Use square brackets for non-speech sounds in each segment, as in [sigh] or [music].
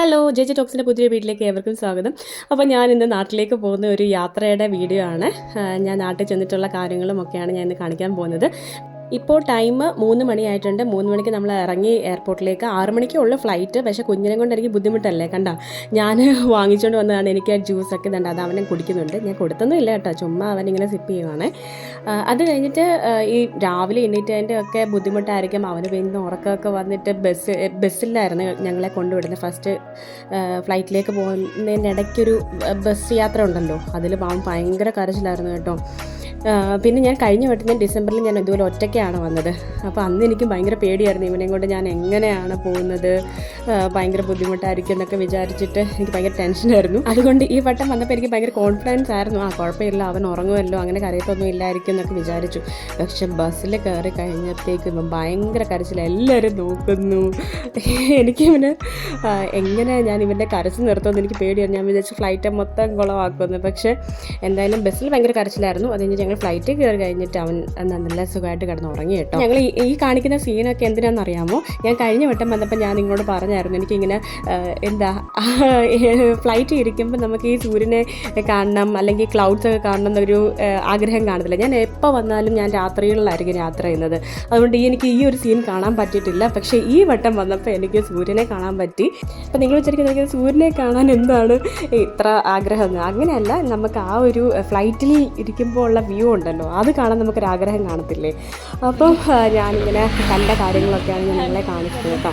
Hello J J ടോക്സിന്റെ പുതിയ വീട്ടിലേക്ക് ഏവർക്കും സ്വാഗതം. അപ്പോൾ ഞാൻ ഇന്ന് നാട്ടിലേക്ക് പോകുന്ന ഒരു യാത്രയുടെ വീഡിയോ ആണ്. ഞാൻ നാട്ടിൽ ചെന്നിട്ടുള്ള കാര്യങ്ങളും ഒക്കെയാണ് ഞാൻ ഇന്ന് കാണിക്കാൻ പോകുന്നത്. ഇപ്പോൾ ടൈം മൂന്ന് മണിയായിട്ടുണ്ട്. മൂന്ന് മണിക്ക് നമ്മൾ ഇറങ്ങി എയർപോർട്ടിലേക്ക് ആറ് മണിക്ക് ഉള്ള ഫ്ലൈറ്റ് പക്ഷേ കുഞ്ഞിനെ കൊണ്ട് എനിക്ക് ബുദ്ധിമുട്ടല്ലേ? കണ്ട? ഞാൻ [laughs] വാങ്ങിച്ചുകൊണ്ട് വന്നതാണ്. എനിക്ക് ആ ജ്യൂസൊക്കെ ഇതുണ്ട് അത് അവനെ കുടിക്കുന്നുണ്ട്. ഞാൻ കൊടുത്തൊന്നും ഇല്ല കേട്ടോ. ചുമ്മാ അവനിങ്ങനെ സിപ്പ് ചെയ്യുവാണ്. അത് കഴിഞ്ഞിട്ട് ഈ രാവിലെ എണീറ്റതിന്റെ ഒക്കെ ബുദ്ധിമുട്ടായിരിക്കും. അവന് പിന്നെ ഉറക്കമൊക്കെ വന്നിട്ട് ബസ് ബസ്സിലായിരുന്നു ഞങ്ങളെ കൊണ്ടുവിടുന്നത്. ഫസ്റ്റ് ഫ്ലൈറ്റിലേക്ക് പോകുന്നതിന്റെ ഇടയ്ക്കൊരു ബസ് യാത്ര ഉണ്ടല്ലോ. അതിൽ അവൻ ഭയങ്കര കരച്ചിലായിരുന്നു കേട്ടോ. പിന്നെ ഞാൻ കഴിഞ്ഞ വട്ടം ഞാൻ ഡിസംബറിൽ ഞാൻ ഇതുപോലെ ഒറ്റയ്ക്കാണ് വന്നത്. അപ്പോൾ അന്ന് എനിക്ക് ഭയങ്കര പേടിയായിരുന്നു. ഇവനെയും കൊണ്ട് ഞാൻ എങ്ങനെയാണ് പോകുന്നത്? ഭയങ്കര ബുദ്ധിമുട്ടായിരിക്കും എന്നൊക്കെ വിചാരിച്ചിട്ട് എനിക്ക് ഭയങ്കര ടെൻഷനായിരുന്നു. അതുകൊണ്ട് ഈ വട്ടം വന്നപ്പോൾ എനിക്ക് ഭയങ്കര കോൺഫിഡൻസ് ആയിരുന്നു. ആ കുഴപ്പമില്ല അവൻ ഉറങ്ങുമല്ലോ അങ്ങനെ കരയത്തൊന്നും ഇല്ലായിരിക്കും എന്നൊക്കെ വിചാരിച്ചു. പക്ഷെ ബസ്സിൽ കയറി കഴിഞ്ഞപ്പോഴത്തേക്കും ഭയങ്കര കരച്ചിൽ എല്ലാവരും നോക്കുന്നു. എനിക്ക് ഇവന് എങ്ങനെ ഞാൻ ഇവന്റെ കരച്ച് നിർത്തുമെന്ന് എനിക്ക് പേടിയാണ് ഞാൻ വിചാരിച്ചു ഫ്ലൈറ്റ് മൊത്തം കുളമാക്കുമെന്ന് പക്ഷേ എന്തായാലും ബസ്സിൽ ഭയങ്കര കരച്ചിലായിരുന്നു. അത് കഴിഞ്ഞ് ഞങ്ങൾ ഫ്ലൈറ്റിൽ കയറി കഴിഞ്ഞിട്ട് അവൻ നല്ല സുഖമായിട്ട് കിടന്ന് ഉറങ്ങി കേട്ടോ. ഞങ്ങൾ ഈ- കാണിക്കുന്ന സീനൊക്കെ എന്തിനാണെന്ന് അറിയാമോ ഞാൻ കഴിഞ്ഞ വട്ടം വന്നപ്പോൾ ഞാൻ നിങ്ങളോട് പറഞ്ഞായിരുന്നു. എനിക്കിങ്ങനെ എന്താ ഫ്ലൈറ്റ് ഇരിക്കുമ്പോൾ നമുക്ക് ഈ സൂര്യനെ കാണണം അല്ലെങ്കിൽ ക്ലൗഡ്സ് ഒക്കെ കാണണം എന്നൊരു ആഗ്രഹം കാണത്തില്ല. ഞാൻ എപ്പോൾ വന്നാലും ഞാൻ രാത്രികളിലായിരിക്കും യാത്ര ചെയ്യുന്നത്. അതുകൊണ്ട് എനിക്ക് ഈ ഒരു സീൻ കാണാൻ പറ്റിയിട്ടില്ല. പക്ഷേ ഈ വട്ടം വന്നപ്പോൾ എനിക്ക് സൂര്യനെ കാണാൻ പറ്റി. അപ്പം നിങ്ങൾ വിചാരിക്കുന്നത് സൂര്യനെ കാണാൻ എന്താണ് ഇത്ര ആഗ്രഹം? അങ്ങനെയല്ല നമുക്ക് ആ ഒരു ഫ്ലൈറ്റിൽ ഇരിക്കുമ്പോൾ ഉള്ള വ്യൂ ഉണ്ടല്ലോ. അത് കാണാൻ നമുക്കൊരു ആഗ്രഹം കാണത്തില്ലേ? അപ്പം ഞാനിങ്ങനെ കണ്ട കാര്യങ്ങളൊക്കെയാണ് ഞാൻ നിങ്ങളെ കാണിച്ചത് കേട്ടോ.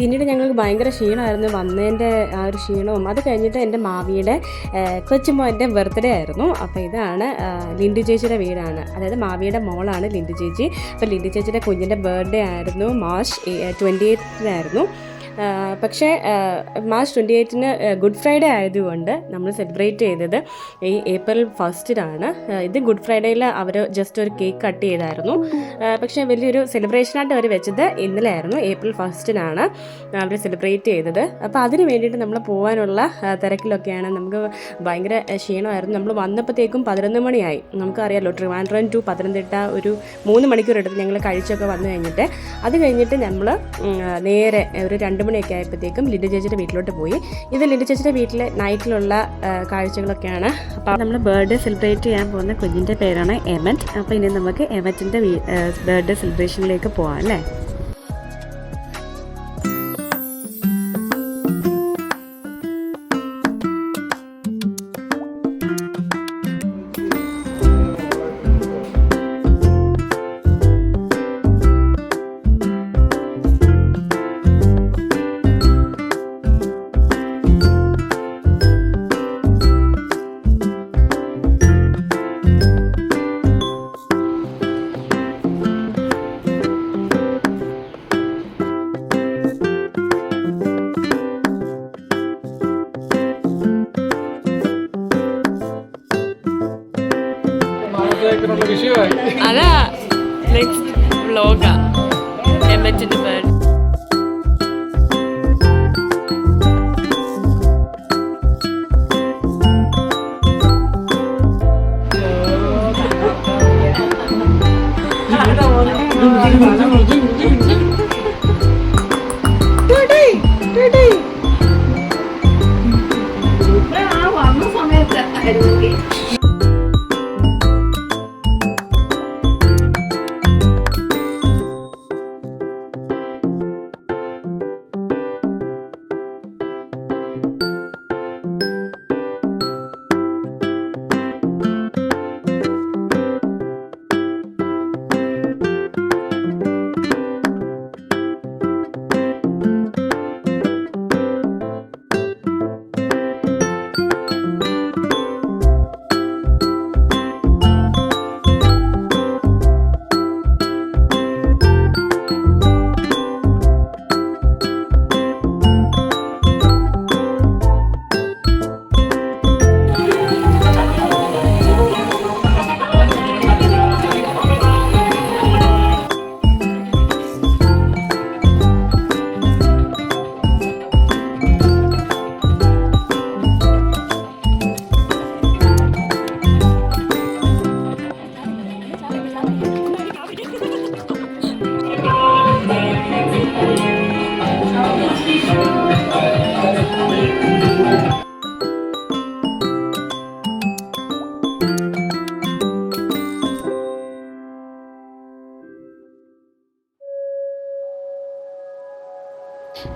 പിന്നീട് ഞങ്ങൾക്ക് ഭയങ്കര ക്ഷീണമായിരുന്നു വന്നതിന്റെ ആ ഒരു ക്ഷീണവും അത് കഴിഞ്ഞിട്ട് എന്റെ മാവിയുടെ കൊച്ചുമോന്റെ ബർത്ത്ഡേ ആയിരുന്നു. അപ്പോൾ ഇതാണ് ലിൻഡു ചേച്ചിയുടെ വീടാണ്. അതായത് മാവിയുടെ മോളാണ് ലിൻഡു ചേച്ചി. അപ്പോൾ ലിൻഡു ചേച്ചിയുടെ കുഞ്ഞിന്റെ ബർത്ത്ഡേ ആയിരുന്നു മാർച്ച് ട്വന്റി എയ്റ്റിനായിരുന്നു പക്ഷേ മാർച്ച് ട്വന്റി എയ്റ്റിന് ഗുഡ് ഫ്രൈഡേ ആയതുകൊണ്ട് നമ്മൾ സെലിബ്രേറ്റ് ചെയ്തത് ഈ ഏപ്രിൽ ഫസ്റ്റിനാണ്. ഇത് ഗുഡ് ഫ്രൈഡേയിൽ അവർ ജസ്റ്റ് ഒരു കേക്ക് കട്ട് ചെയ്തായിരുന്നു. പക്ഷേ വലിയൊരു സെലിബ്രേഷനായിട്ട് അവർ വെച്ചത് ഇന്നലെയായിരുന്നു ഏപ്രിൽ ഫസ്റ്റിനാണ് അവർ സെലിബ്രേറ്റ് ചെയ്തത്. അപ്പോൾ അതിന് വേണ്ടിയിട്ട് നമ്മൾ പോകാനുള്ള തിരക്കിലൊക്കെയാണ് നമുക്ക് ഭയങ്കര ക്ഷീണമായിരുന്നു. നമ്മൾ വന്നപ്പോഴത്തേക്കും പതിനൊന്ന് മണിയായി. നമുക്കറിയാലോ ട്രിവാൻഡ്രം ടു പത്തനംതിട്ട ഒരു മൂന്ന് മണിക്കൂർ എടുത്ത് ഞങ്ങൾ കഴിച്ചൊക്കെ വന്നു കഴിഞ്ഞിട്ട് അത് കഴിഞ്ഞിട്ട് നമ്മൾ നേരെ ഒരു രണ്ട് മണിയൊക്കെ ആയപ്പോഴത്തേക്കും ലിൻഡു ചേച്ചിയുടെ വീട്ടിലോട്ട് പോയി. ഇത് ലിൻഡു ചേച്ചിയുടെ വീട്ടിലെ നൈറ്റിലുള്ള കാഴ്ചകളൊക്കെയാണ്. അപ്പോൾ നമ്മൾ ബർത്ത്ഡേ സെലിബ്രേറ്റ് ചെയ്യാൻ പോകുന്ന കുഞ്ഞിന്റെ പേരാണ് എമറ്റ് അപ്പോൾ ഇനി നമുക്ക് എമറ്റിന്റെ ബർത്ത്ഡേ സെലിബ്രേഷനിലേക്ക് പോകാം അല്ലേ? അതാ നെക്സ്റ്റ് വ്ലോഗാ എമ്മറ്റിന്റെ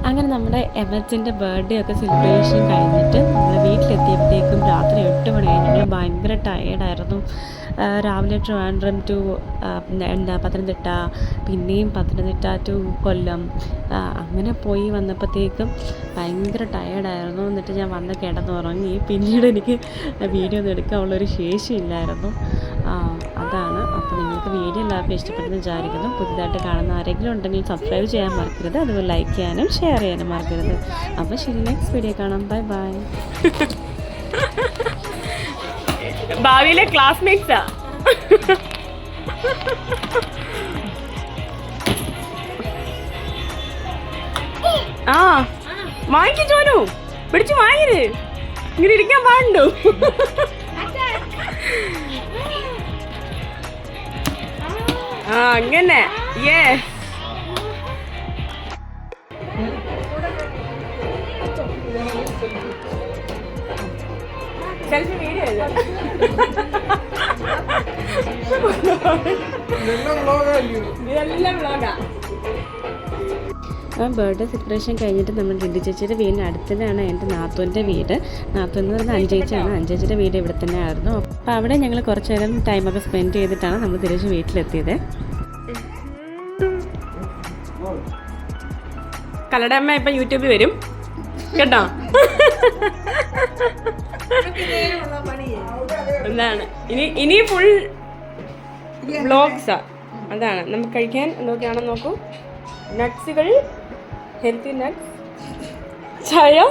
അങ്ങനെ നമ്മുടെ എമർജന്റെ ബർത്ത്ഡേ ഒക്കെ സെലിബ്രേഷൻ കഴിഞ്ഞിട്ട് നമ്മൾ വീട്ടിലെത്തിയപ്പോഴത്തേക്കും രാത്രി എട്ട് മണിയായി ഞങ്ങൾ ഭയങ്കര ടയേർഡായിരുന്നു രാവിലെ ട്രിവാൻഡ്രം ടു എന്താ പത്തനംതിട്ട പിന്നെയും പത്തനംതിട്ട ടു കൊല്ലം അങ്ങനെ പോയി വന്നപ്പോഴത്തേക്കും ഭയങ്കര ടയേർഡായിരുന്നു എന്നിട്ട് ഞാൻ വന്ന് കിടന്നുറങ്ങി. പിന്നീട് എനിക്ക് വീഡിയോ ഒന്നും എടുക്കാനുള്ളൊരു ശേഷിയില്ലായിരുന്നു. എല്ലാവർക്കും ഇഷ്ടപ്പെട്ടെന്ന് വിചാരിക്കുന്നു. പുതിയതായിട്ട് കാണുന്ന ആരെങ്കിലും ഉണ്ടെങ്കിൽ സബ്സ്ക്രൈബ് ചെയ്യാൻ മറക്കരുത്. അതുപോലെ ലൈക്ക് ചെയ്യാനും ഷെയർ ചെയ്യാനും മറക്കരുത്. അപ്പോൾ ശരി നെക്സ്റ്റ് വീഡിയോ കാണാം. ബൈ ബൈ [laughs] ഭാവിയിലെ ക്ലാസ്മേറ്റ്സാ ആ. [laughs] വാങ്ങിക്കും ചോനു പിടിച്ചു വാങ്ങിര്. ഇങ്ങനെ ഇരിക്കാൻ പാടുണ്ടോ? [laughs] ആ അങ്ങനെ. യേ സെൽഫി വീഡിയോ ഇതെല്ലാം വ്ളോഗാ ആ ബർത്ത്ഡേ സെലിബ്രേഷൻ കഴിഞ്ഞിട്ട് നമ്മൾ ലിൻഡി ചേച്ചിയുടെ വീടിന്റെ അടുത്ത് തന്നെയാണ് എന്റെ നാത്തൂന്റെ വീട്. നാത്തൂൻ എന്ന് പറയുന്നത് അഞ്ചേച്ചിയാണ് അഞ്ചേച്ചിയുടെ വീട് ഇവിടെ തന്നെ ആയിരുന്നു അപ്പോൾ അവിടെ ഞങ്ങൾ കുറച്ച് നേരം ടൈമൊക്കെ സ്പെൻഡ് ചെയ്തിട്ടാണ് നമ്മൾ തിരിച്ച് വീട്ടിലെത്തിയത്. കലയുടെ അമ്മ ഇപ്പം യൂട്യൂബിൽ വരും. കേട്ടോ? എന്താണ് ഇനി ഇനി ഫുൾ വ്ളോഗ്സാ അതാണ്. നമുക്ക് കഴിക്കാൻ എന്തൊക്കെയാണെന്ന് നോക്കൂ. নাটসিগারি হেলদি নাটস ছায়া